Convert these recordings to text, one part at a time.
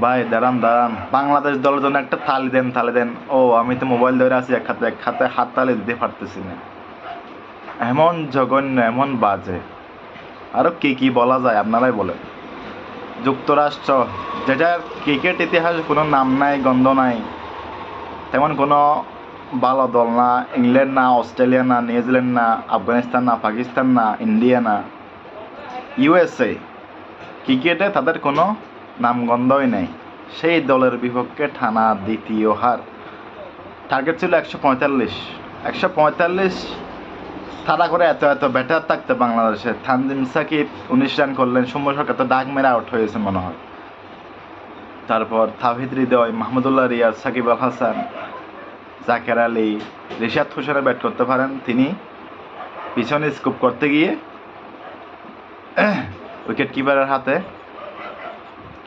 ভাই, দাঁড়ান দাঁড়ান। বাংলাদেশ দলের জন্য একটা থালি দেন থালি দেন। ও, আমি তো মোবাইল ধরে আছি, এক হাতে এক হাতে হাত তালি দিতে পারতেছি না। এমন জঘন্য, এমন বাজে। আরও কি কি বলা যায়, আপনারাই বলেন। যুক্তরাষ্ট্র যেটার ক্রিকেট ইতিহাসে কোনো নাম নাই, গন্ধ নাই। তেমন কোনো ভালো দল না, ইংল্যান্ড না, অস্ট্রেলিয়া না, নিউজিল্যান্ড না, আফগানিস্তান না, পাকিস্তান না, ইন্ডিয়া না। ইউএসএ ক্রিকেটে তাদের কোনো নামগন্ধই নেই। সেই দলের বিপক্ষে টানা দ্বিতীয় হার। টার্গেট ছিল একশো পঁয়তাল্লিশ। একশো পঁয়তাল্লিশ তারা করে এত এত ব্যাটার থাকতে বাংলাদেশে। থানজিম সাকিব উনিশ রান করলেন, সৌম্য সরকার তো ডাক মেরে আউট হয়েছে মনে হয়। তারপর তাহিদ হৃদয়, মাহমুদুল্লাহ রিয়াজ, সাকিব আল হাসান, জাকের আলী, রিশাদ হোসেনে ব্যাট করতে পারেন। তিনি পিছনে স্কুপ করতে গিয়ে উইকেট কিপারের হাতে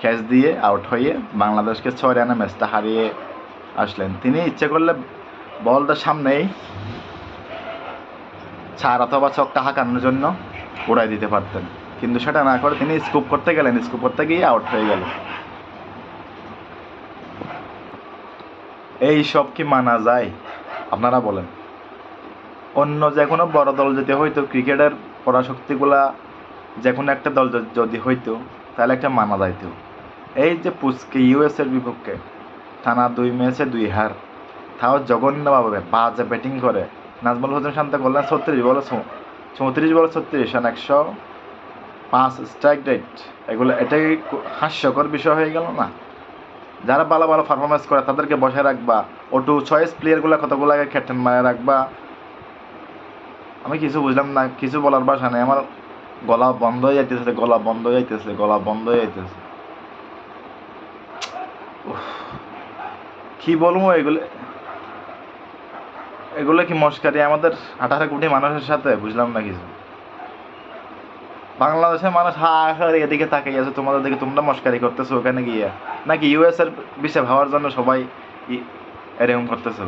ক্যাচ দিয়ে আউট হয়ে বাংলাদেশকে ছয় রানে ম্যাচটা হারিয়ে আসলেন। তিনি ইচ্ছে করলে বলটা সামনেই চার অথবা ছক্কা হাঁকানোর জন্য উড়াই দিতে পারতেন। কিন্তু সেটা না করে তিনি স্কুপ করতে গেলেন স্কুপ করতে গিয়ে আউট হয়ে গেলেন এই সব কি মানা যায়? আপনারা বলেন। অন্য যে কোনো বড় দল যদি হয়তো ক্রিকেটের পরাশক্তিগুলা যে কোনো একটা দল যদি হইতো, তাহলে একটা মানা যাইতো। এই যে পুচকে ইউএস এর বিপক্ষে। টানা দুই ম্যাচে দুই হার। তাও জঘন্যভাবে বাজে ব্যাটিং করে। নাজমুল হোসেন শান্ত করলেন ছত্রিশ বলে চৌত্রিশ বলে ছত্রিশ রান একশো পাঁচ স্ট্রাইক রেট এগুলো এটাই হাস্যকর বিষয় হয়ে গেল না? যারা ভালো ভালো পারফরমেন্স করে, তাদেরকে বসে রাখবা। ওটু চয়েস প্লেয়ারগুলো কতগুলোকে ক্যাপ্টেন মারে রাখবা? আমি কিছু বুঝলাম না, কিছু বলার ভাষা নেই। আমার গলা বন্ধ হয়ে যাইতেছে, গলা বন্ধ হয়ে যাইতেছে, গলা বন্ধ হয়ে যাইতেছে। কি বলব, এগুলো এগুলো কি মস্কারি? আমাদের আঠারো কোটি মানুষের সাথে, বুঝলাম না কিছু। বাংলাদেশের মানুষ হা এদিকে তাকিয়ে আছে, তোমাদের দিকে তোমরা মস্কারি করতেছো ওখানে গিয়ে। নাকি ইউএস এর বিষয়ে ভাবার জন্য সবাই এরকম করতেছো?